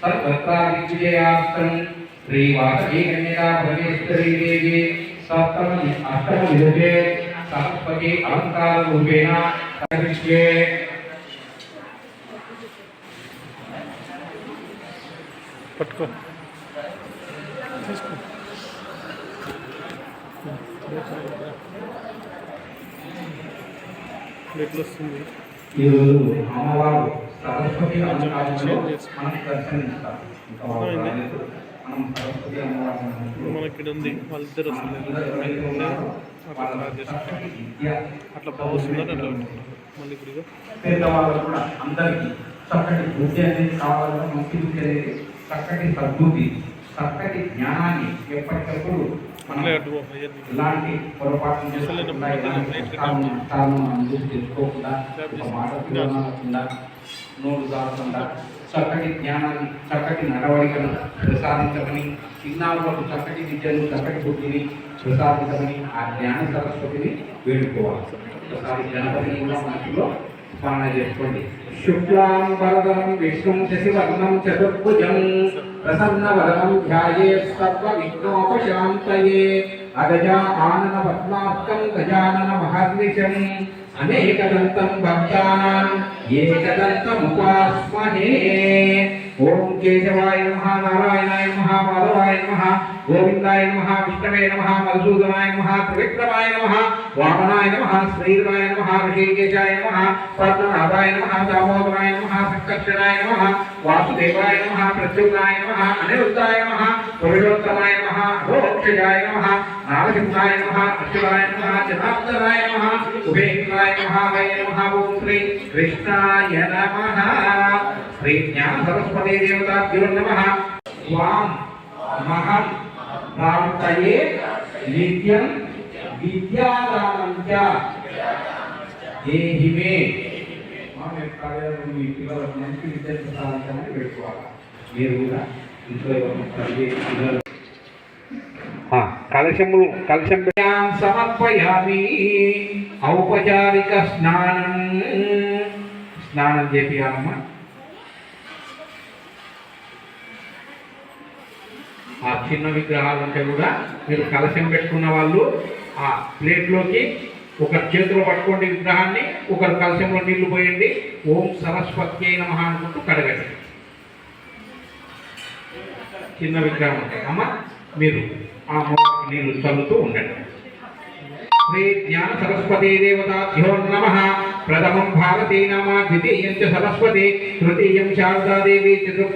सर्वत्रादिविजयास्तं श्रीवासवीकन्यकापरमेश्वरीदेवी सप्तम अष्टम योगे अलंकार रूपेण सर्वे पटको। ನೆಕ್ಲೆಸ್ ಇವರು ಅಮ್ಮವಾರು సరస్వతి అలంకారంలో మనం ఇప్పుడు మనకి ఉంది వాళ్ళిద్దరు అట్లా విద్య. అట్లా మళ్ళీ ఇప్పుడు పేదవాళ్ళు కూడా అందరికీ చక్కటి బుద్ధి అనేది కావాలని మంచి బుద్ధి అనేది చక్కటి సద్బుద్ధి చక్కటి జ్ఞానాన్ని ఎప్పటికప్పుడు ఇలాంటి పొరపాట్లు మాట నోరు దాకుండా చక్కటి జ్ఞానాన్ని చక్కటి నడవడికను ప్రసాదించమని చిన్నారులకు చక్కటి విద్యను చక్కటి బుద్ధిని ప్రసాదించమని ఆ జ్ఞాన సరస్వతిని వేడుకోవాలి. ఒకసారి గణపతిని కూడా మనసులో స్మరణ చేసుకోండి శుక్లాం వరదం విష్ణుం శశివర్ణం చతుర్భుజం. ప్రసన్న వదనం ధ్యాయే సర్వ విఘ్నోపశాంతయే అగజా ఆనన పద్మాప్తం గజానన మహర్నిశం. అనేకదంతం భక్తానాం ఏకదంతముపాస్మహే ఓం కేశవాయ నమః నారాయణాయ నమః మాధవాయ నమః గోవిందాయ నమః విష్ణవే నమః మధుసూదనాయ నమః త్రివిక్రమాయ నమః వామనాయ నమః శ్రీధరాయ నమః ఋషికేశాయ నమః పద్మనాభాయ నమః దామోదరాయ నమః సంకర్షణాయ నమః వాసుదేవాయ నమః ప్రత్యుమ్నాయ నమః అనిరుద్ధాయ నమః పురుషోత్తమాయ నమః అధోక్షజాయ నమః నారసింహాయ నమః అచ్యుతాయ నమః జనార్దనాయ నమః ఉభేంద్రాయ నమః వై ఓం శ్రీ కృష్ణాయ నమ. శ్రీ జ్ఞాన సరస్వతి దేవతాభ్యో నమ. స్వాం మహం ప్రాప్తయే నిత్యం విద్యాదానం చ. దేహి మే. మీ పిల్లలకు మంచి విద్యను ప్రసాదించాలని పెట్టుకోవాలి మీరు కూడా ఇంట్లో పిల్లలు కలశములు కలశం సమర్పయామి. ఔపచారిక స్నానం. స్నానం చేపియాలమ్మా. ఆ చిన్న విగ్రహాలు ఉంటే కూడా మీరు కలశం పెట్టుకున్న వాళ్ళు ఆ ప్లేట్లోకి ఒక చేతిలో పట్టుకోండి విగ్రహాన్ని ఒకరు కలశంలో నీళ్ళు పోయండి ఓం సరస్వతి మహా అనుకుంటూ కడగండి. చిన్న విగ్రహం ఉంటాయి అమ్మ మీరు ఆ మూలకి నీళ్ళు చల్లుతూ ఉండండి. శ్రీ జ్ఞాన సరస్వతి దేవతాభ్యో నమ. ప్రథమం భారతీ నామ ద్వితీయం చ సరస్వతి తృతీయం శారదాదేవి చతుర్